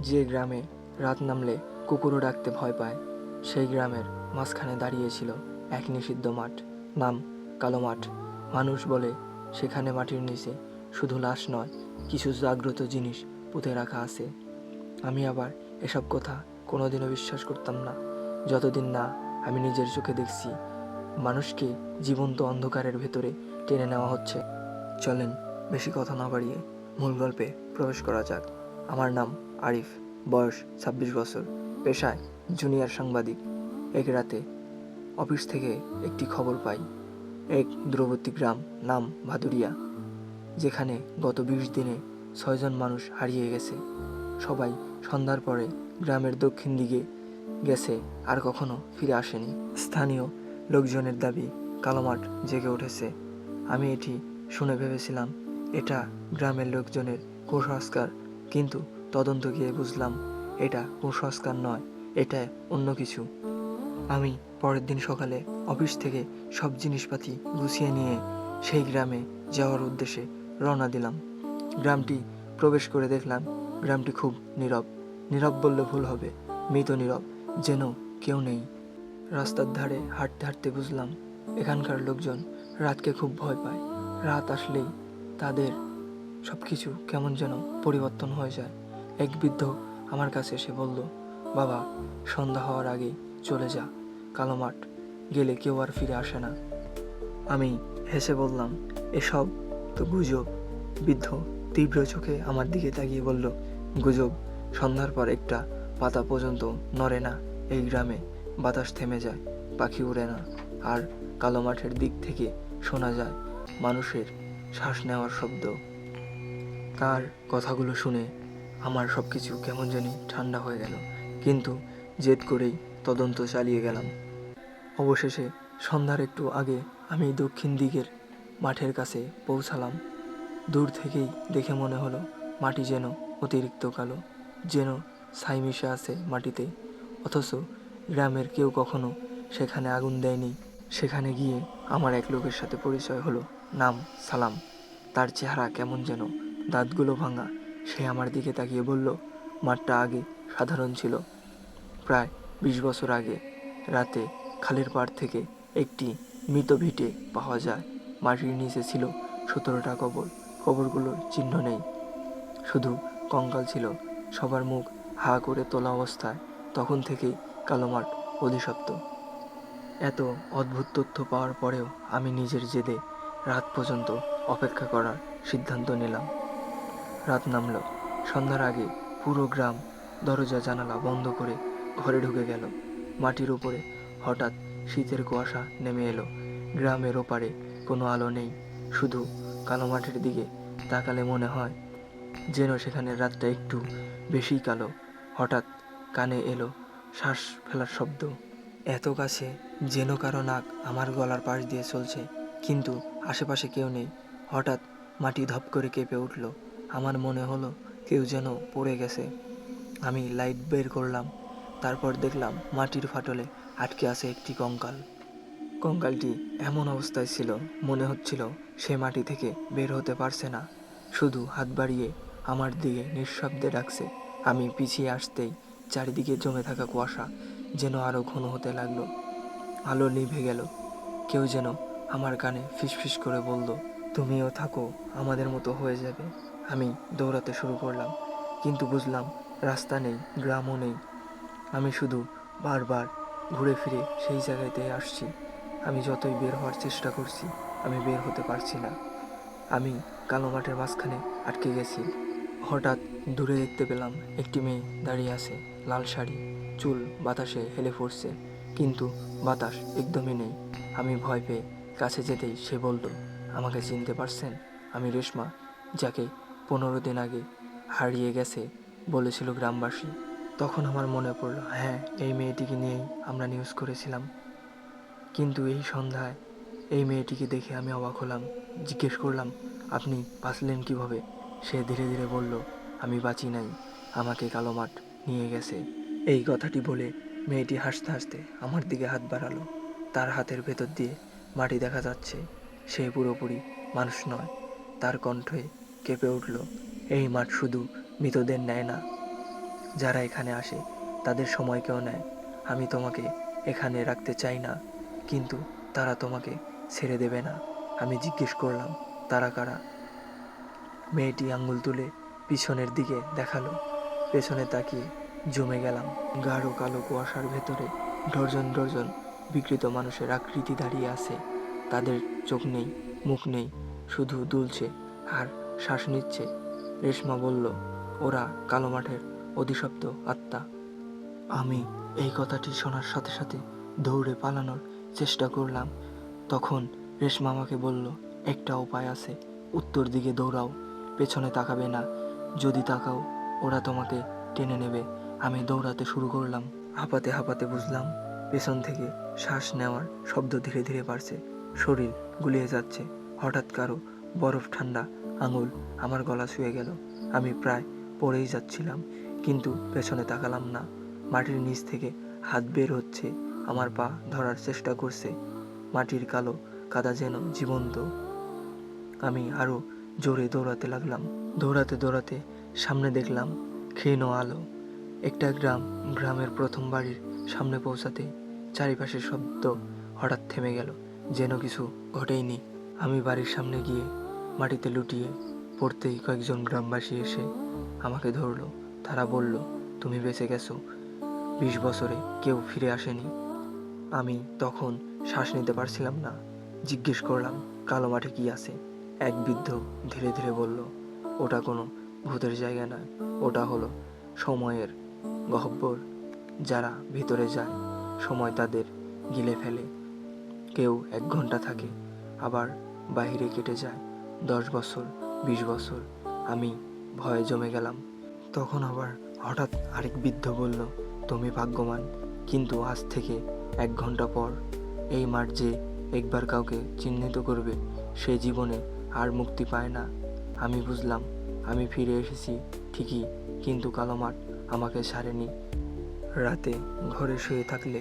যে গ্রামে রাত নামলে কুকুরও ডাকতে ভয় পায়, সেই গ্রামের মাঝখানে দাঁড়িয়েছিল এক নিষিদ্ধ মাঠ। নাম কালো মাঠ। মানুষ বলে সেখানে মাটির নিচে শুধু লাশ নয়, কিছু জাগ্রত জিনিস পুঁতে রাখা আছে। আমি আবার এসব কথা কোনোদিনও বিশ্বাস করতাম না। যতদিন না আমি নিজের চোখে দেখছি, মানুষকে জীবন্ত অন্ধকারের ভেতরে টেনে নেওয়া হচ্ছে। চলেন, বেশি কথা না বাড়িয়ে মূল গল্পে প্রবেশ করা যাক। আমার নাম আরিফ, বয়স ছাব্বিশ বছর, পেশায় জুনিয়র সাংবাদিক। এক রাতে অফিস থেকে একটি খবর পাই। এক দূরবর্তী গ্রাম, নাম ভাদুরিয়া, যেখানে গত বিশ দিনে ছয়জন মানুষ হারিয়ে গেছে। সবাই সন্ধ্যার পরে গ্রামের দক্ষিণ দিকে গেছে, আর কখনো ফিরে আসেনি। স্থানীয় লোকজনের দাবি কালোমাঠ জেগে উঠেছে। আমি এটি শুনে ভেবেছিলাম, এটা গ্রামের লোকজনের কুসংস্কার। কিন্তু তদন্ত গিয়ে বুঝলাম এটা কুসংস্কার নয়, এটা অন্য কিছু। আমি পরের দিন সকালে অফিস থেকে সব জিনিসপাতি গুছিয়ে নিয়ে সেই গ্রামে যাওয়ার উদ্দেশ্যে রওনা দিলাম। গ্রামটি প্রবেশ করে দেখলাম গ্রামটি খুব নীরব। নীরব বললে ভুল হবে, মৃত নীরব, যেন কেউ নেই। রাস্তার ধারে হাঁটতে হাঁটতে বুঝলাম এখানকার লোকজন রাতকে খুব ভয় পায়। রাত আসলেই তাদের সব কিছু কেমন যেন পরিবর্তন হয়ে যায়। এক বৃদ্ধ আমার কাছে এসে বলল, বাবা, সন্ধ্যা হওয়ার আগেই চলে যা, কালো মাঠ, গেলে কেউ আর ফিরে আসে না। আমি হেসে বললাম, এসব তো গুজব। বৃদ্ধ তীব্র চোখে আমার দিকে তাকিয়ে বলল, গুজব, সন্ধ্যার পর একটা পাতা পর্যন্ত নড়ে না, এই গ্রামে বাতাস থেমে যায়, পাখি উড়ে না, আর কালো মাঠের দিক থেকে শোনা যায় মানুষের শ্বাস নেওয়ার শব্দ। তার কথাগুলো শুনে আমার সব কিছু কেমন জানি ঠান্ডা হয়ে গেল। কিন্তু জেদ করেই তদন্ত চালিয়ে গেলাম। অবশেষে সন্ধ্যার একটু আগে আমি দক্ষিণ দিকের মাঠের কাছে পৌঁছালাম। দূর থেকেই দেখে মনে হলো মাটি যেন অতিরিক্ত কালো, যেন ছাই মিশে আছে মাটিতে। অথচ গ্রামের কেউ কখনো সেখানে আগুন দেয়নি। সেখানে গিয়ে আমার এক লোকের সাথে পরিচয় হলো। নাম সালাম। তার চেহারা কেমন যেন, দাঁতগুলো ভাঙা সে আমার দিকে তাকিয়ে বলল, মাঠটা আগে সাধারণ ছিল। প্রায় বিশ বছর আগে রাতে খালের পাড় থেকে একটি মৃত ভিটে পাওয়া যায়। মাটির নিচে ছিল সতেরোটা কবর। কবরগুলোর চিহ্ন নেই। শুধু কঙ্কাল ছিল। সবার মুখ হা করে তোলা অবস্থায় তখন থেকেই কালো মাঠ অধিশপ্ত। এত অদ্ভুত তথ্য পাওয়ার পরেও আমি নিজের জেদে রাত পর্যন্ত অপেক্ষা করার সিদ্ধান্ত নিলাম। রাত নামল। সন্ধ্যার আগে পুরো গ্রাম দরজা জানালা বন্ধ করে ঘরে ঢুকে গেল। মাটির উপরে হঠাৎ শীতের কুয়াশা নেমে এলো। গ্রামের ওপারে কোনো আলো নেই, শুধু কালো মাঠের দিকে তাকালে মনে হয় যেন সেখানে রাতটা একটু বেশি কালো। হঠাৎ কানে এলো শ্বাস ফেলার শব্দ। এত কাছে যেন কারও নাক আমার গলার পাশ দিয়ে চলছে, কিন্তু আশেপাশে কেউ নেই। হঠাৎ মাটি ধপ করে কেঁপে উঠল। আমার মনে হলো কেউ যেন পড়ে গেছে। আমি লাইট বের করলাম, তারপর দেখলাম মাটির ফাটলে আটকে আছে একটি কঙ্কাল। কঙ্কালটি এমন অবস্থায় ছিল, মনে হচ্ছিল সে মাটি থেকে বের হতে পারছে না। শুধু হাত বাড়িয়ে আমার দিকে নিঃশব্দে ডাকছে। আমি পিছিয়ে আসতেই চারিদিকে জমে থাকা কুয়াশা যেন আরও ঘন হতে লাগল। আলো নিভে গেল। কেউ যেন আমার কানে ফিসফিস করে বলল, তুমিও থাকো, আমাদের মতো হয়ে যাবে। আমি দৌড়াতে শুরু করলাম, কিন্তু বুঝলাম রাস্তা নেই, গ্রামও নেই। আমি শুধু বারবার ঘুরে ফিরে সেই জায়গাতে আসছি। আমি যতই বের হওয়ার চেষ্টা করছি, আমি বের হতে পারছি না। আমি কালো মাঠের মাঝখানে আটকে গেছি। হঠাৎ দূরে দেখতে পেলাম একটি মেয়ে দাঁড়িয়ে আছে, লাল শাড়ি, চুল বাতাসে হেলে পড়ছে কিন্তু বাতাস একদমই নেই। আমি ভয় পেয়ে কাছে যেতেই সে বলল, আমাকে চিনতে পারছেন? আমি রেশমা, যাকে পনেরো দিন আগে হারিয়ে গেছে বলেছিল গ্রামবাসী। তখন আমার মনে পড়ল হ্যাঁ এই মেয়েটিকে নিয়েই আমরা নিউজ করেছিলাম। কিন্তু এই সন্ধ্যায় এই মেয়েটিকে দেখে আমি অবাক হলাম, জিজ্ঞেস করলাম, আপনি বাঁচলেন কীভাবে? সে ধীরে ধীরে বলল, আমি বাঁচি নাই, আমাকে কালো মাঠ নিয়ে গেছে। এই কথাটি বলে মেয়েটি হাসতে হাসতে আমার দিকে হাত বাড়ালো। তার হাতের ভেতর দিয়ে মাটি দেখা যাচ্ছে, সে পুরোপুরি মানুষ নয়, তার কণ্ঠে কেঁপে উঠল। এই মাঠ শুধু মৃতদের নেয় না। যারা এখানে আসে, তাদের সময়কেও নেয়। আমি তোমাকে এখানে রাখতে চাই না, কিন্তু তারা তোমাকে ছেড়ে দেবে না। আমি জিজ্ঞেস করলাম, তারা কারা? মেয়েটি আঙ্গুল তুলে পিছনের দিকে দেখাল। পেছনে তাকিয়ে জমে গেলাম। গাঢ় কালো কুয়াশার ভেতরে ডর্জন ডর্জন বিকৃত মানুষের আকৃতি দাঁড়িয়ে আছে। তাদের চোখ নেই, মুখ নেই, শুধু দুলছে আর শ্বাস নিচ্ছে। রেশমা বলল, ওরা কালো মাঠের অধিশপ্ত আত্মা। আমি এই কথাটি শোনার সাথে সাথে দৌড়ে পালানোর চেষ্টা করলাম। তখন রেশমা আমাকে বলল, একটা উপায় আছে। উত্তর দিকে দৌড়াও। পেছনে তাকাবে না। যদি তাকাও, ওরা তোমাকে টেনে নেবে। আমি দৌড়াতে শুরু করলাম। হাঁপাতে হাঁপাতে বুঝলাম, পেছন থেকে শ্বাস নেওয়ার শব্দ ধীরে ধীরে বাড়ছে। শরীর গুলিয়ে যাচ্ছে। হঠাৎ কারও বরফ ঠান্ডা আঙুল আমার গলা শুয়ে গেল। আমি প্রায় পড়েই যাচ্ছিলাম, কিন্তু পেছনে তাকালাম না। মাটির নিচ থেকে হাত বের হচ্ছে, আমার পা ধরার চেষ্টা করছে। মাটির কালো কাদা যেন জীবন্ত। আমি আরও জোরে দৌড়াতে লাগলাম। দৌড়াতে দৌড়াতে সামনে দেখলাম ক্ষীণ আলো। একটা গ্রাম, গ্রামের প্রথম বাড়ির সামনে পৌঁছাতে চারিপাশের শব্দ হঠাৎ থেমে গেল, যেন কিছু ঘটেইনি। আমি বাড়ির সামনে গিয়ে মাটিতে লুটিয়ে পড়তেই কয়েকজন গ্রামবাসী এসে আমাকে ধরলো। তারা বলল, তুমি বেঁচে গেছো। বিশ বছরে কেউ ফিরে আসেনি। আমি তখন শ্বাস নিতে পারছিলাম না। জিজ্ঞেস করলাম, কালো মাঠে কি আছে? এক বৃদ্ধ ধীরে ধীরে বলল, ওটা কোনো ভূতের জায়গা নয়। ওটা হলো সময়ের গহ্বর যারা ভিতরে যায়, সময় তাদের গিলে ফেলে। কেউ এক ঘণ্টা থাকে, আবার বাইরে কেটে যায়। দশ বছর, বিশ বছর আমি ভয়ে জমে গেলাম। তখন আবার হঠাৎ আরেক বৃদ্ধ বলল, তুমি ভাগ্যবান, কিন্তু আজ থেকে এক ঘণ্টা পর এই মাঠ যে একবার কাউকে চিহ্নিত করবে, সে জীবনে আর মুক্তি পায় না। আমি বুঝলাম, আমি ফিরে এসেছি ঠিকই, কিন্তু কালো মাঠ আমাকে সারেনি রাতে ঘরে শুয়ে থাকলে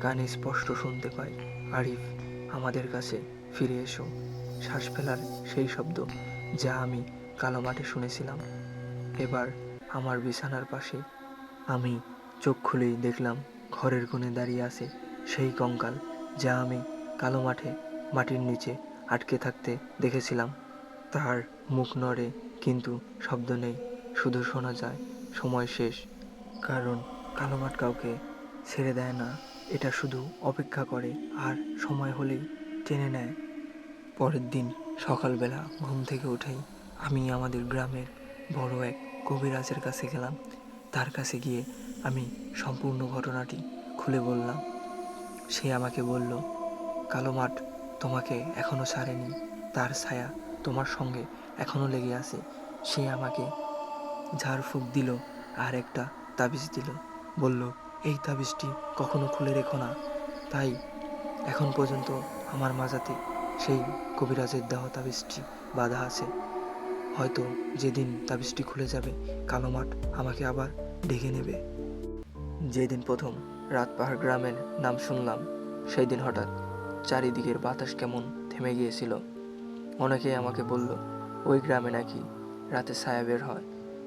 কানে স্পষ্ট শুনতে পাই, আরিফ, আমাদের কাছে ফিরে এসো। শ্বাস ফেলার সেই শব্দ যা আমি কালো মাঠে শুনেছিলাম। এবার আমার বিছানার পাশে আমি চোখ খুলেই দেখলাম, ঘরের কোণে দাঁড়িয়ে আছে সেই কঙ্কাল যা আমি কালো মাঠে মাটির নিচে আটকে থাকতে দেখেছিলাম। তার মুখ নড়ে কিন্তু শব্দ নেই, শুধু শোনা যায় সময় শেষ। কারণ কালো মাঠ কাউকে ছেড়ে দেয় না, এটা শুধু অপেক্ষা করে আর সময় হলেই টেনে নেয় পরের দিন সকালবেলা ঘুম থেকে উঠেই আমি আমাদের গ্রামের বড় এক কবিরাজের কাছে গেলাম। তার কাছে গিয়ে আমি সম্পূর্ণ ঘটনাটি খুলে বললাম। সে আমাকে বলল, কালো মাঠ তোমাকে এখনও ছাড়েনি। তার ছায়া তোমার সঙ্গে এখনও লেগে আছে। সে আমাকে ঝাড়ফুঁক দিল আর একটা তাবিজ দিল। বলল, এই তাবিজটি কখনো খুলে রেখো না। তাই এখন পর্যন্ত আমার মাজাতে সেই কবিরাজের দেহ তাবিজটি বাধা আছে। হয়তো যেদিন তাবিজটি খুলে যাবে, কালো মাঠ আমাকে আবার ডেকে নেবে। যেদিন প্রথম রাত পাহাড় গ্রামের নাম শুনলাম সেই দিন হঠাৎ চারিদিকের বাতাস কেমন থেমে গিয়েছিল। অনেকেই আমাকে বলল, ওই গ্রামে নাকি রাতে ছায়া বের হয়।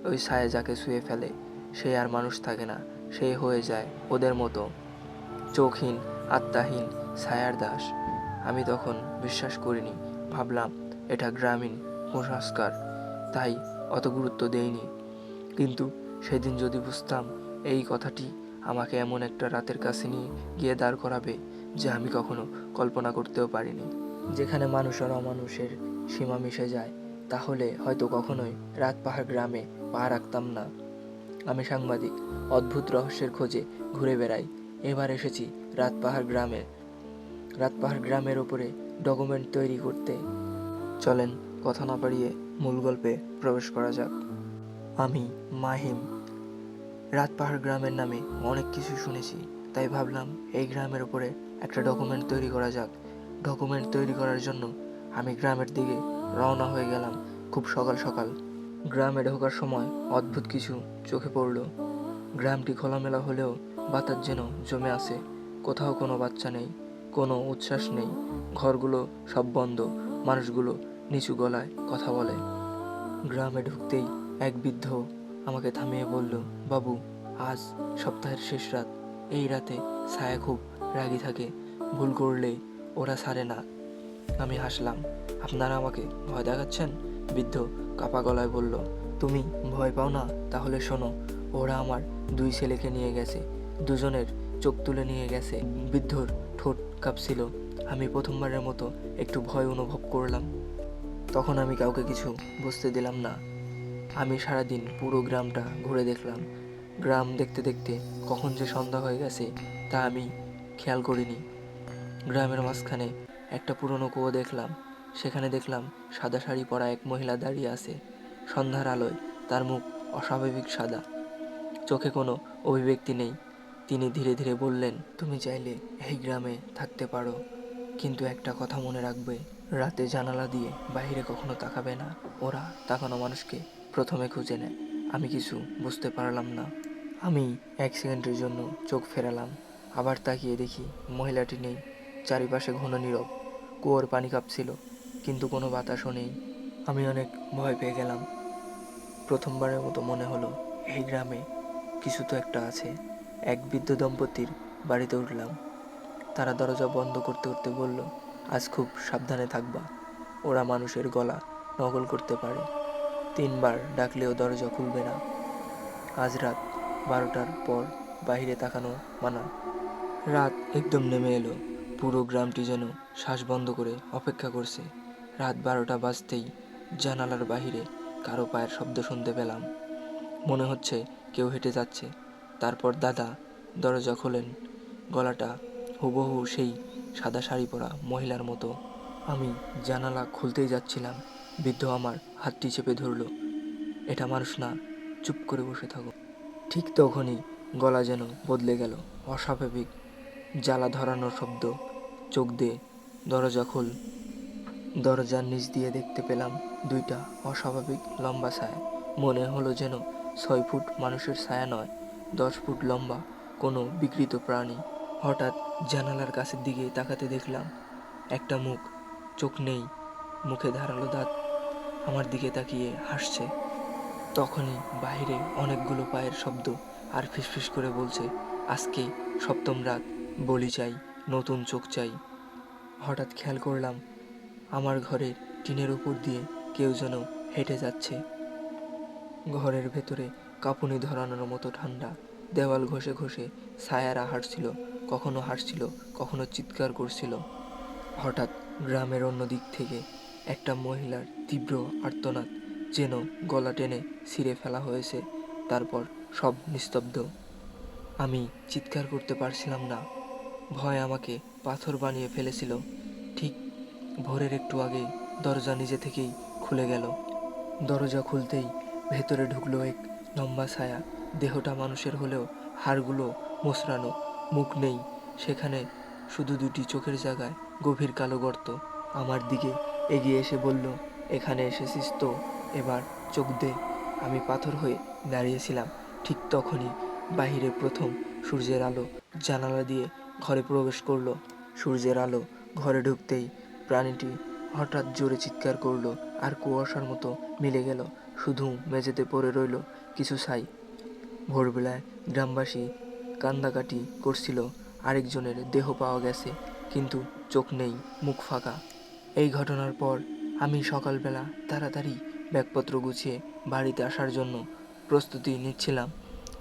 ওই ছায়া যাকে শুয়ে ফেলে, সে আর মানুষ থাকে না, সে হয়ে যায় ওদের মতো। চোখহীন, আত্মাহীন, ছায়ার দাস। আমি তখন বিশ্বাস করিনি। ভাবলাম, এটা গ্রামীণ কুসংস্কার, তাই অত গুরুত্ব দেইনি। কিন্তু সেদিন যদি বুঝতাম, এই কথাটি আমাকে এমন একটা রাতের কাছে নিয়ে গিয়ে দাঁড় করাবে যে আমি কখনো কল্পনা করতেও পারিনি। যেখানে মানুষ আর অমানুষের সীমা মিশে যায়, তাহলে হয়তো কখনোই রাত পাহাড় গ্রামে পা রাখতাম না। আমি সাংবাদিক, অদ্ভুত রহস্যের খোঁজে ঘুরে বেড়াই। এবার এসেছি রাত পাহাড় গ্রামে। রাত পাহাড় গ্রামের ওপরে ডকুমেন্ট তৈরি করতে। চলেন, কথা না বাড়িয়ে মূল গল্পে প্রবেশ করা যাক। আমি মাহিম। রাত পাহাড় গ্রামের নামে অনেক কিছু শুনেছি, তাই ভাবলাম এই গ্রামের ওপরে একটা ডকুমেন্ট তৈরি করা যাক। ডকুমেন্ট তৈরি করার জন্য আমি গ্রামের দিকে রওনা হয়ে গেলাম খুব সকাল সকাল। গ্রামে ঢোকার সময় অদ্ভুত কিছু চোখে পড়ল। গ্রামটি খোলামেলা হলেও বাতাস যেন জমে আছে, কোথাও কোনো বাচ্চা নেই। কোনো উচ্ছ্বাস নেই। ঘরগুলো সব বন্ধ, মানুষগুলো নিচু গলায় কথা বলে। গ্রামে ঢুকতেই এক বৃদ্ধ আমাকে থামিয়ে বলল, বাবু, আজ সপ্তাহের শেষ রাত। এই রাতে ছায়া খুব রাগী থাকে। ভুল করলেই ওরা ছাড়ে না। আমি হাসলাম, আপনারা আমাকে ভয় দেখাচ্ছেন? বৃদ্ধ কাপা গলায় বলল, তুমি ভয় পাও না, তাহলে শোনো, ওরা আমার দুই ছেলেকে নিয়ে গেছে। দুজনের চোখ তুলে নিয়ে গেছে। বৃদ্ধর ঠোঁট কাঁপছিল। আমি প্রথমবারের মতো একটু ভয় অনুভব করলাম। তখন আমি কাউকে কিছু বুঝতে দিলাম না। আমি সারাদিন পুরো গ্রামটা ঘুরে দেখলাম। গ্রাম দেখতে দেখতে কখন যে সন্ধ্যা হয়ে গেছে, তা আমি খেয়াল করিনি। গ্রামের মাঝখানে একটা পুরনো কুয়ো দেখলাম। সেখানে দেখলাম সাদা শাড়ি পরা এক মহিলা দাঁড়িয়ে আছে। সন্ধ্যার আলোয় তার মুখ অস্বাভাবিক সাদা। চোখে কোনো অভিব্যক্তি নেই। তিনি ধীরে ধীরে বললেন, তুমি চাইলে এই গ্রামে থাকতে পারো, কিন্তু একটা কথা মনে রাখবে, রাতে জানালা দিয়ে বাইরে কখনো তাকাবে না। ওরা তাকানো মানুষকে প্রথমে খুঁজে নেয়। আমি কিছু বুঝতে পারলাম না। আমি এক সেকেন্ডের জন্য চোখ ফেরালাম। আবার তাকিয়ে দেখি মহিলাটি নেই। চারিপাশে ঘন নীরব। কুয়োর পানি কাঁপছিল, কিন্তু কোনো বাতাসও নেই। আমি অনেক ভয় পেয়ে গেলাম। প্রথমবারের মতো মনে হলো, এই গ্রামে কিছু তো একটা আছে। এক বৃদ্ধ দম্পতির বাড়িতে উঠলাম। তারা দরজা বন্ধ করতে করতে বলল, আজ খুব সাবধানে থাকবা। ওরা মানুষের গলা নকল করতে পারে। তিনবার ডাকলেও দরজা খুলবে না। আজ রাত বারোটার পর বাইরে তাকানো মানা। রাত একদম নেমে এলো। পুরো গ্রামটি যেন শ্বাস বন্ধ করে অপেক্ষা করছে। রাত বারোটা বাজতেই জানালার বাইরে কারও পায়ের শব্দ শুনতে পেলাম। মনে হচ্ছে কেউ হেঁটে যাচ্ছে। তারপর দাদা দরজা খোলেন। গলাটা হুবহু সেই সাদা শাড়ি পরা মহিলার মতো। আমি জানালা খুলতেই যাচ্ছিলাম। বৃদ্ধ আমার হাতটি চেপে ধরলো। এটা মানুষ না, চুপ করে বসে থাকো। ঠিক তখনই গলা যেন বদলে গেল, অস্বাভাবিক জ্বালা ধরানোর শব্দ। চোখ দিয়ে দরজা খোল। দরজার নিচ দিয়ে দেখতে পেলাম দুইটা অস্বাভাবিক লম্বা ছায়া। মনে হলো যেন ছয় ফুট মানুষের ছায়া নয়। দশ ফুট লম্বা কোনো বিকৃত প্রাণী। হঠাৎ জানালার কাছের দিকে তাকাতে দেখলাম, একটা মুখ, চোখ নেই, মুখে ধারালো দাঁত আমার দিকে তাকিয়ে হাসছে। তখনই বাইরে অনেকগুলো পায়ের শব্দ আর ফিসফিস করে বলছে, আজকে সপ্তম রাত, বলি চাই, নতুন চোখ চাই। হঠাৎ খেয়াল করলাম, আমার ঘরের টিনের উপর দিয়ে কেউ যেন হেঁটে যাচ্ছে। ঘরের ভেতরে কাঁপুনি ধরানোর মতো ঠান্ডা। দেওয়াল ঘষে ঘষে ছায়ারা হাঁটছিল, কখনো হাসছিল, কখনো চিৎকার করছিল। হঠাৎ গ্রামের অন্য দিক থেকে একটা মহিলার তীব্র আর্তনাদ যেন গলা টেনে ছিঁড়ে ফেলা হয়েছে, তারপর সব নিস্তব্ধ। আমি চিৎকার করতে পারছিলাম না। ভয় আমাকে পাথর বানিয়ে ফেলেছিল। ঠিক ভোরের একটু আগে দরজা নিজে থেকেই খুলে গেল। দরজা খুলতেই ভেতরে ঢুকলো এক লম্বা ছায়া, দেহটা মানুষের হলেও হাড়গুলো মোচড়ানো, মুখ নেই। সেখানে শুধু দুটি চোখের জায়গায় গভীর কালো গর্ত। আমার দিকে এগিয়ে এসে বলল, এখানে এসেছিস তো? এবার চোখ দে। আমি পাথর হয়ে দাঁড়িয়েছিলাম ঠিক তখনই। বাইরে প্রথম সূর্যের আলো জানালা দিয়ে ঘরে প্রবেশ করল। সূর্যের আলো ঘরে ঢুকতেই প্রাণীটি হঠাৎ জোরে চিৎকার করল আর কুয়াশার মতো মিলে গেল। শুধু মেঝেতে পড়ে রইল কিছু ছাই ভোরবেলায় গ্রামবাসী কান্দাকাটি করছিল, আরেকজনের দেহ পাওয়া গেছে, কিন্তু চোখ নেই, মুখ ফাঁকা। এই ঘটনার পর আমি সকালবেলা তাড়াতাড়ি ব্যাগপত্র গুছিয়ে বাড়িতে আসার জন্য প্রস্তুতি নিচ্ছিলাম।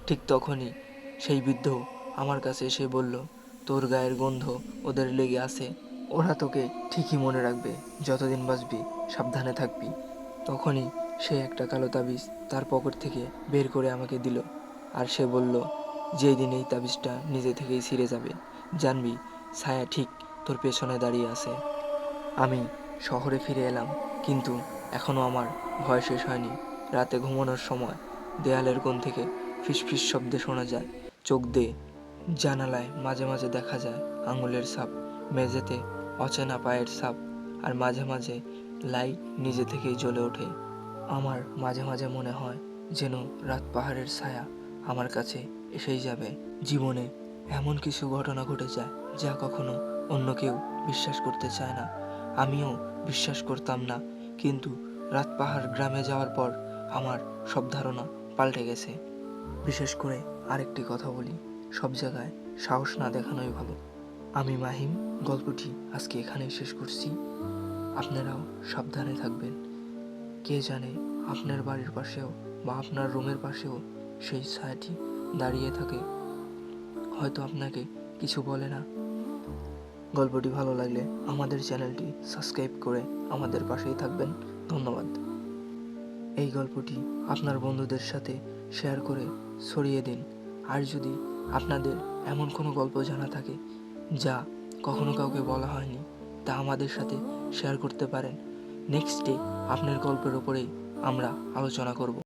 ঠিক তখনই সেই বৃদ্ধ আমার কাছে এসে বলল, তোর গায়ের গন্ধ ওদের লেগে আছে, ওরা তোকে ঠিকই মনে রাখবে, যতদিন বাঁচবি, সাবধানে থাকবি। তখনই সে একটা কালো তাবিজ তার পকেট থেকে বের করে আমাকে দিল। আর সে বলল, যেই দিন এই তাবিজটা নিজে থেকেই ছিঁড়ে যাবে, জানবি ছায়া ঠিক তোর পেছনে দাঁড়িয়ে আছে। আমি শহরে ফিরে এলাম, কিন্তু এখনও আমার ভয় শেষ হয়নি। রাতে ঘুমানোর সময় দেয়ালের কোণ থেকে ফিসফিস শব্দে শোনা যায়, চোখ দিয়ে জানালায় মাঝে মাঝে দেখা যায় আঙুলের ছাপ, মেঝেতে অচেনা পায়ের ছাপ, আর মাঝে মাঝে লাইট নিজে থেকেই জ্বলে ওঠে। আমার মাঝে মাঝে মনে হয় যেন রাত পাহাড়ের ছায়া আমার কাছে এসেই যাবে। জীবনে এমন কিছু ঘটনা ঘটে যায় যা কখনো অন্য কেউ বিশ্বাস করতে চায় না। আমিও বিশ্বাস করতাম না, কিন্তু রাত পাহাড় গ্রামে যাওয়ার পর আমার সব ধারণা পাল্টে গেছে। বিশেষ করে আরেকটি কথা বলি, সব জায়গায় সাহস না দেখানোই ভালো। আমি মাহিম, গল্পটি আজকে এখানেই শেষ করছি। আপনারাও সাবধানে থাকবেন। কে জানে আপনার বাড়ির পাশেও বা আপনার রুমের পাশেও সেই ছায়াটি দাঁড়িয়ে থাকে। হয়তো আপনাকে কিছু বলে না। গল্পটি ভালো লাগলে আমাদের চ্যানেলটি সাবস্ক্রাইব করে আমাদের পাশেই থাকবেন। ধন্যবাদ। এই গল্পটি আপনার বন্ধুদের সাথে শেয়ার করে ছড়িয়ে দিন। আর যদি আপনাদের এমন কোনো গল্প জানা থাকে যা কখনো কাউকে বলা হয়নি, তা আমাদের সাথে শেয়ার করতে পারেন। নেক্সট ডে আপনার গল্পের ওপরে আমরা আলোচনা করব।